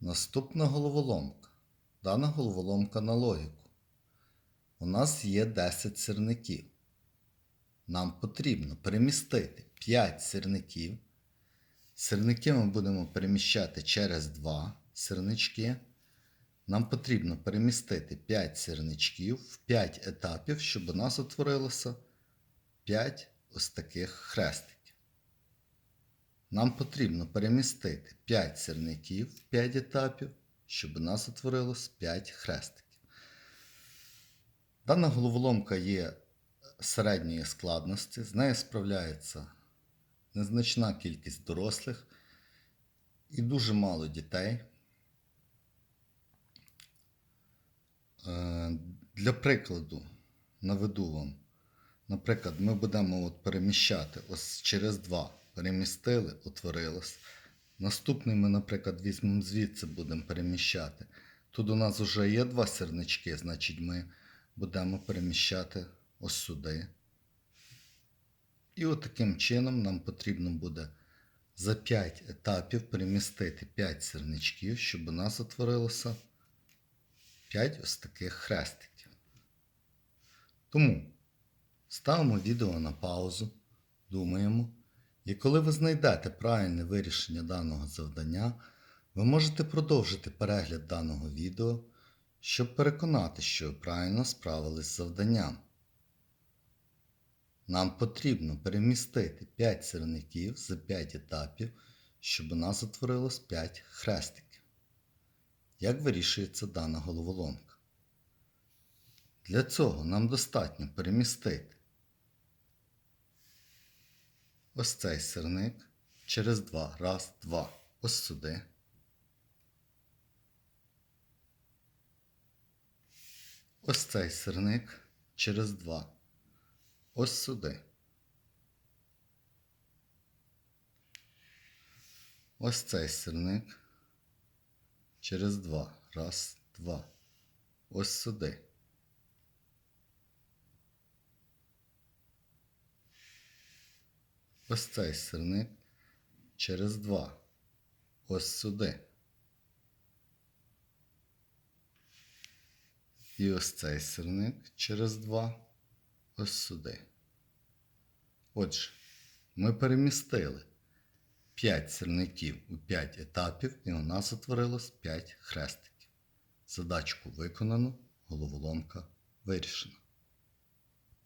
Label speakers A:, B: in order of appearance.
A: Наступна головоломка. Дана головоломка на логіку. У нас є 10 сірників. Нам потрібно перемістити 5 сірників. Сірники ми будемо переміщати через 2 сірнички. Нам потрібно перемістити 5 сірничків в 5 етапів, щоб у нас утворилося 5 ось таких хрестиків. Нам потрібно перемістити 5 сірників в 5 етапів, щоб у нас утворилось 5 хрестиків. Дана головоломка є середньої складності, з нею справляється незначна кількість дорослих і дуже мало дітей. Е, Для прикладу наведу вам. Наприклад, ми будемо от переміщати ось через два. Перемістили, утворилось. Наступний ми, наприклад, візьмемо звідси, будемо переміщати. Тут у нас вже є два сірнички, значить ми будемо переміщати ось сюди. І от таким чином нам потрібно буде за 5 етапів перемістити 5 сірничків, щоб у нас утворилося 5 ось таких хрестиків. Тому ставимо відео на паузу, думаємо. І коли ви знайдете правильне вирішення даного завдання, ви можете продовжити перегляд даного відео, щоб переконати, що ви правильно справились з завданням. Нам потрібно перемістити 5 сірників за 5 етапів, щоб у нас утворилось 5 хрестиків. Як вирішується дана головоломка? Для цього нам достатньо перемістити ось цей сирник через 2. Раз, два. Ось сюди. Ось цей сирник через 2. Ось сюди. Ось цей сирник через 2. Раз, два. Ось сюди. Ось цей сирник через 2. Ось сюди. І ось цей сирник через 2. Ось сюди. Отже, ми перемістили 5 сирників у 5 етапів, і у нас утворилось 5 хрестиків. Задачку виконано, головоломка вирішена.